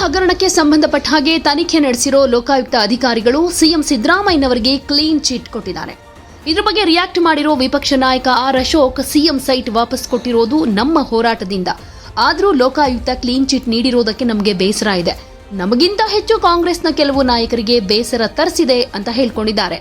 ಹಗರಣಕ್ಕೆ ಸಂಬಂಧಪಟ್ಟ ಹಾಗೆ ತನಿಖೆ ನಡೆಸಿರೋ ಲೋಕಾಯುಕ್ತ ಅಧಿಕಾರಿಗಳು ಸಿಎಂ ಸಿದ್ದರಾಮಯ್ಯನವರಿಗೆ ಕ್ಲೀನ್ ಚಿಟ್ ಕೊಟ್ಟಿದ್ದಾರೆ. ಇದ್ರ ಬಗ್ಗೆ ರಿಯಾಕ್ಟ್ ಮಾಡಿರೋ ವಿಪಕ್ಷ ನಾಯಕ ಆರ್ ಅಶೋಕ್ ಸಿಎಂ ಸೈಟ್ ವಾಪಸ್ ಕೊಟ್ಟಿರೋದು ನಮ್ಮ ಹೋರಾಟದಿಂದ. ಆದರೂ ಲೋಕಾಯುಕ್ತ ಕ್ಲೀನ್ ಚಿಟ್ ನೀಡಿರೋದಕ್ಕೆ ನಮಗೆ ಬೇಸರ ಇದೆ. ನಮಗಿಂತ ಹೆಚ್ಚು ಕಾಂಗ್ರೆಸ್ನ ಕೆಲವು ನಾಯಕರಿಗೆ ಬೇಸರ ತರಿಸಿದೆ ಅಂತ ಹೇಳ್ಕೊಂಡಿದ್ದಾರೆ.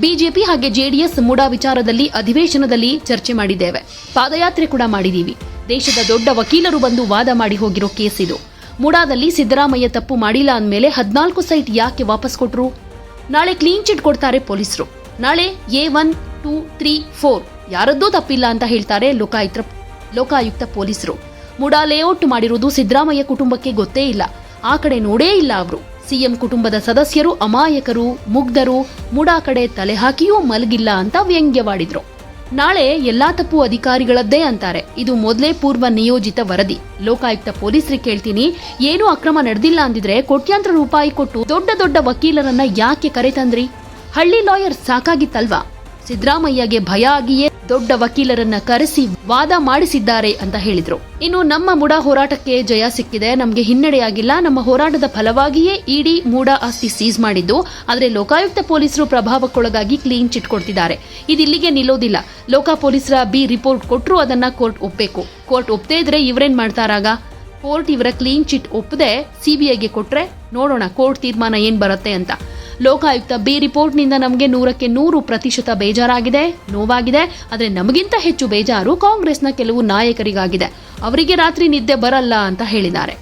ಬಿಜೆಪಿ ಹಾಗೆ ಜೆಡಿಎಸ್ ಮುಡಾ ವಿಚಾರದಲ್ಲಿ ಅಧಿವೇಶನದಲ್ಲಿ ಚರ್ಚೆ ಮಾಡಿದ್ದೇವೆ. ಪಾದಯಾತ್ರೆ ಕೂಡ ಮಾಡಿದ್ದೀವಿ. ದೇಶದ ದೊಡ್ಡ ವಕೀಲರು ಬಂದು ವಾದ ಮಾಡಿ ಹೋಗಿರೋ ಕೇಸ್ ಇದು. ಮುಡಾದಲ್ಲಿ ಸಿದ್ದರಾಮಯ್ಯ ತಪ್ಪು ಮಾಡಿಲ್ಲ ಅಂದಮೇಲೆ ಹದಿನಾಲ್ಕು ಸೈಟ್ ಯಾಕೆ ವಾಪಸ್ ಕೊಟ್ರು? ನಾಳೆ ಕ್ಲೀನ್ ಚಿಟ್ ಕೊಡ್ತಾರೆ ಪೊಲೀಸರು. ನಾಳೆ A one two three four ಯಾರದ್ದೂ ತಪ್ಪಿಲ್ಲ ಅಂತ ಹೇಳ್ತಾರೆ ಲೋಕಾಯುಕ್ತ ಲೋಕಾಯುಕ್ತ ಪೊಲೀಸರು. ಮುಡಾ ಲೇಔಟ್ ಮಾಡಿರುವುದು ಸಿದ್ದರಾಮಯ್ಯ ಕುಟುಂಬಕ್ಕೆ ಗೊತ್ತೇ ಇಲ್ಲ. ಆ ಕಡೆ ನೋಡೇ ಇಲ್ಲ ಅವರು. ಸಿಎಂ ಕುಟುಂಬದ ಸದಸ್ಯರು ಅಮಾಯಕರು, ಮುಗ್ಧರು, ಮುಡಾ ಕಡೆ ತಲೆ ಹಾಕಿಯೂ ಮಲಗಿಲ್ಲ ಅಂತ ವ್ಯಂಗ್ಯವಾಡಿದ್ರು. ನಾಳೆ ಎಲ್ಲಾ ತಪ್ಪು ಅಧಿಕಾರಿಗಳದ್ದೇ ಅಂತಾರೆ. ಇದು ಮೊದಲೇ ಪೂರ್ವ ನಿಯೋಜಿತ ವರದಿ. ಲೋಕಾಯುಕ್ತ ಪೊಲೀಸರಿಗೆ ಕೇಳ್ತೀನಿ, ಏನು ಅಕ್ರಮ ನಡೆದಿಲ್ಲ ಅಂದಿದ್ರೆ ಕೋಟ್ಯಾಂತರ ರೂಪಾಯಿ ಕೊಟ್ಟು ದೊಡ್ಡ ದೊಡ್ಡ ವಕೀಲರನ್ನ ಯಾಕೆ ಕರೆತಂದ್ರಿ ಹಳ್ಳಿ ಲಾಯರ್ ಸಾಕಾಗಿತ್ತಲ್ವಾ? ಸಿದ್ದರಾಮಯ್ಯಗೆ ಭಯ ಆಗಿಯೇ ದೊಡ್ಡ ವಕೀಲರನ್ನ ಕರೆಸಿ ವಾದ ಮಾಡಿಸಿದ್ದಾರೆ ಅಂತ ಹೇಳಿದ್ರು. ಇನ್ನು ನಮ್ಮ ಮುಡ ಹೋರಾಟಕ್ಕೆ ಜಯ ಸಿಕ್ಕಿದೆ, ನಮಗೆ ಹಿನ್ನಡೆಯಾಗಿಲ್ಲ. ನಮ್ಮ ಹೋರಾಟದ ಫಲವಾಗಿಯೇ ಇಡಿ ಮೂಡ ಆಸ್ತಿ ಸೀಸ್ ಮಾಡಿದ್ದು. ಆದರೆ ಲೋಕಾಯುಕ್ತ ಪೊಲೀಸರು ಪ್ರಭಾವಕ್ಕೊಳಗಾಗಿ ಕ್ಲೀನ್ ಚಿಟ್ ಕೊಡ್ತಿದ್ದಾರೆ. ಇದಿಲ್ಲಿಗೆ ನಿಲ್ಲೋದಿಲ್ಲ. ಲೋಕ ಪೊಲೀಸರ ಬಿ ರಿಪೋರ್ಟ್ ಕೊಟ್ಟರು ಅದನ್ನ ಕೋರ್ಟ್ ಒಪ್ಪಬೇಕು ಕೋರ್ಟ್ ಒಪ್ಪದೇ ಇದ್ರೆ ಇವರೇನ್ ಮಾಡ್ತಾರಾಗ ಕೋರ್ಟ್ ಇವರ ಕ್ಲೀನ್ ಚಿಟ್ ಒಪ್ಪದೆ ಸಿಬಿಐಗೆ ಕೊಟ್ರೆ ನೋಡೋಣ ಕೋರ್ಟ್ ತೀರ್ಮಾನ ಏನ್ ಬರುತ್ತೆ ಅಂತ. ಲೋಕಾಯುಕ್ತ ಬಿ ರಿಪೋರ್ಟ್ನಿಂದ ನಮಗೆ ನೂರಕ್ಕೆ ನೂರು ಪ್ರತಿಶತ ಬೇಜಾರಾಗಿದೆ, ನೋವಾಗಿದೆ. ಆದರೆ ನಮಗಿಂತ ಹೆಚ್ಚು ಬೇಜಾರು ಕಾಂಗ್ರೆಸ್ನ ಕೆಲವು ನಾಯಕರಿಗಾಗಿದೆ. ಅವರಿಗೆ ರಾತ್ರಿ ನಿದ್ದೆ ಬರಲ್ಲ ಅಂತ ಹೇಳಿದ್ದಾರೆ.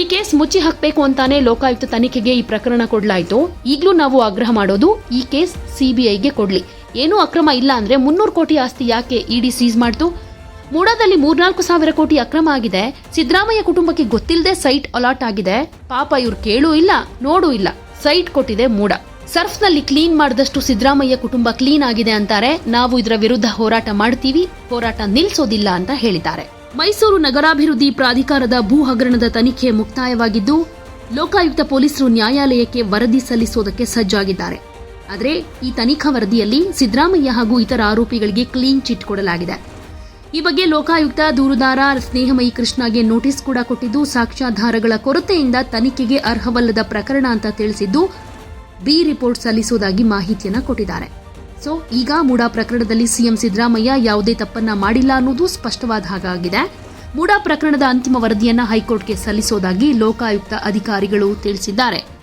ಈ ಕೇಸ್ ಮುಚ್ಚಿ ಹಾಕಬೇಕು ಅಂತಾನೆ ಲೋಕಾಯುಕ್ತ ತನಿಖೆಗೆ ಈ ಪ್ರಕರಣ ಕೊಡಲಾಯಿತು. ಈಗಲೂ ನಾವು ಆಗ್ರಹ ಮಾಡೋದು, ಈ ಕೇಸ್ ಸಿಬಿಐಗೆ ಕೊಡಲಿ. ಏನೂ ಅಕ್ರಮ ಇಲ್ಲ ಅಂದರೆ ಮುನ್ನೂರು ಕೋಟಿ ಆಸ್ತಿ ಯಾಕೆ ಇಡಿ ಸೀಸ್ ಮಾಡ್ತು? ಮೂಡಾದಲ್ಲಿ ಮೂರ್ನಾಲ್ಕು ಸಾವಿರ ಕೋಟಿ ಅಕ್ರಮ ಆಗಿದೆ. ಸಿದ್ದರಾಮಯ್ಯ ಕುಟುಂಬಕ್ಕೆ ಗೊತ್ತಿಲ್ಲದೆ ಸೈಟ್ ಅಲಾಟ್ ಆಗಿದೆ. ಪಾಪ ಇವ್ರು ಕೇಳೂ ಇಲ್ಲ, ನೋಡೂ ಇಲ್ಲ. ಸೈಟ್ ಕೊಟ್ಟಿದೆ ಮೂಡ. ಸರ್ಫ್ನಲ್ಲಿ ಕ್ಲೀನ್ ಮಾಡಿದಷ್ಟು ಸಿದ್ದರಾಮಯ್ಯ ಕುಟುಂಬ ಕ್ಲೀನ್ ಆಗಿದೆ ಅಂತಾರೆ. ನಾವು ಇದರ ವಿರುದ್ಧ ಹೋರಾಟ ಮಾಡ್ತೀವಿ. ಹೋರಾಟ ನಿಲ್ಲಿಸೋದಿಲ್ಲ ಅಂತ ಹೇಳಿದ್ದಾರೆ. ಮೈಸೂರು ನಗರಾಭಿವೃದ್ಧಿ ಪ್ರಾಧಿಕಾರದ ಭೂ ಹಗರಣದ ತನಿಖೆ ಮುಕ್ತಾಯವಾಗಿದ್ದು, ಲೋಕಾಯುಕ್ತ ಪೊಲೀಸರು ನ್ಯಾಯಾಲಯಕ್ಕೆ ವರದಿ ಸಲ್ಲಿಸೋದಕ್ಕೆ ಸಜ್ಜಾಗಿದ್ದಾರೆ. ಆದರೆ ಈ ತನಿಖಾ ವರದಿಯಲ್ಲಿ ಸಿದ್ದರಾಮಯ್ಯ ಹಾಗೂ ಇತರ ಆರೋಪಿಗಳಿಗೆ ಕ್ಲೀನ್ ಚಿಟ್ ಕೊಡಲಾಗಿದೆ. ಈ ಬಗ್ಗೆ ಲೋಕಾಯುಕ್ತ ದೂರುದಾರ ಸ್ನೇಹಮಯಿ ಕೃಷ್ಣಗೆ ನೋಟಿಸ್ ಕೂಡ ಕೊಟ್ಟಿದ್ದು, ಸಾಕ್ಷ್ಯಾಧಾರಗಳ ಕೊರತೆಯಿಂದ ತನಿಖೆಗೆ ಅರ್ಹವಲ್ಲದ ಪ್ರಕರಣ ಅಂತ ತಿಳಿಸಿದ್ದು, ಬಿ ರಿಪೋರ್ಟ್ ಸಲ್ಲಿಸುವುದಾಗಿ ಮಾಹಿತಿಯನ್ನು ಕೊಟ್ಟಿದ್ದಾರೆ. ಸೊ, ಈಗ ಮೂಡಾ ಪ್ರಕರಣದಲ್ಲಿ ಸಿಎಂ ಸಿದ್ದರಾಮಯ್ಯ ಯಾವುದೇ ತಪ್ಪನ್ನ ಮಾಡಿಲ್ಲ ಅನ್ನೋದು ಸ್ಪಷ್ಟವಾದ ಹಾಗಾಗಿದೆ. ಮೂಡಾ ಪ್ರಕರಣದ ಅಂತಿಮ ವರದಿಯನ್ನ ಹೈಕೋರ್ಟ್ಗೆ ಸಲ್ಲಿಸೋದಾಗಿ ಲೋಕಾಯುಕ್ತ ಅಧಿಕಾರಿಗಳು ತಿಳಿಸಿದ್ದಾರೆ.